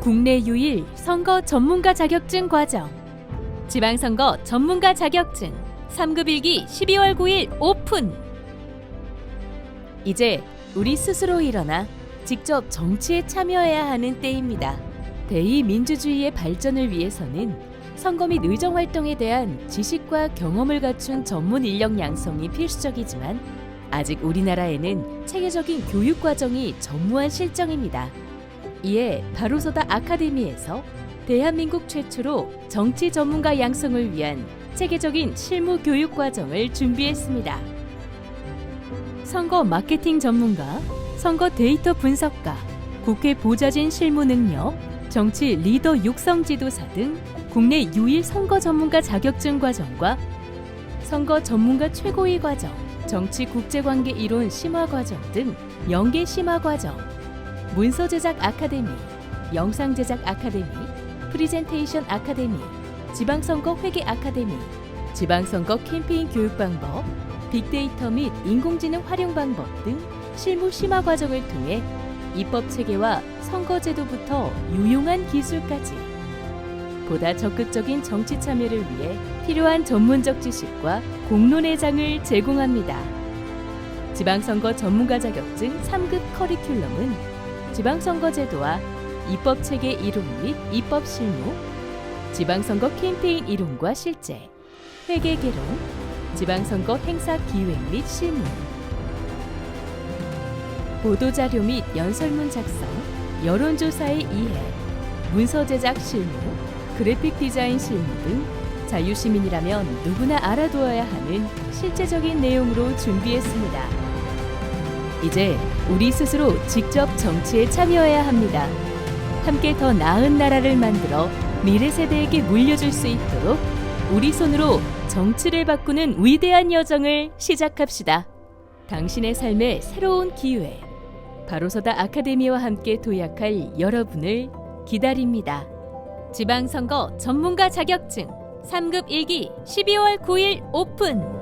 국내 유일 선거 전문가 자격증 과정. 지방선거 전문가 자격증 3급 1기 12월 9일 오픈. 이제 우리 스스로 일어나 직접 정치에 참여해야 하는 때입니다. 대의 민주주의의 발전을 위해서는 선거 및 의정 활동에 대한 지식과 경험을 갖춘 전문 인력 양성이 필수적이지만 아직 우리나라에는 체계적인 교육 과정이 전무한 실정입니다. 이에 바로서다 아카데미에서 대한민국 최초로 정치 전문가 양성을 위한 체계적인 실무 교육 과정을 준비했습니다. 선거 마케팅 전문가, 선거 데이터 분석가, 국회 보좌진 실무 능력, 정치 리더 육성 지도사 등 국내 유일 선거 전문가 자격증 과정과 선거 전문가 최고위 과정, 정치 국제관계 이론 심화 과정 등 연계 심화 과정, 문서 제작 아카데미, 영상 제작 아카데미, 프리젠테이션 아카데미, 지방선거 회계 아카데미, 지방선거 캠페인 교육 방법, 빅데이터 및 인공지능 활용 방법 등 실무 심화 과정을 통해 입법 체계와 선거제도부터 유용한 기술까지 보다 적극적인 정치 참여를 위해 필요한 전문적 지식과 공론의 장을 제공합니다. 지방선거 전문가 자격증 3급 커리큘럼은 지방선거제도와 입법체계 이론 및 입법 실무, 지방선거 캠페인 이론과 실제, 회계 개론, 지방선거 행사 기획 및 실무, 보도자료 및 연설문 작성, 여론조사의 이해, 문서 제작 실무, 그래픽 디자인 실무 등 자유시민이라면 누구나 알아두어야 하는 실제적인 내용으로 준비했습니다. 이제 우리 스스로 직접 정치에 참여해야 합니다. 함께 더 나은 나라를 만들어 미래 세대에게 물려줄 수 있도록 우리 손으로 정치를 바꾸는 위대한 여정을 시작합시다. 당신의 삶의 새로운 기회. 바로서다 아카데미와 함께 도약할 여러분을 기다립니다. 지방선거 전문가 자격증 3급 1기 12월 9일 오픈!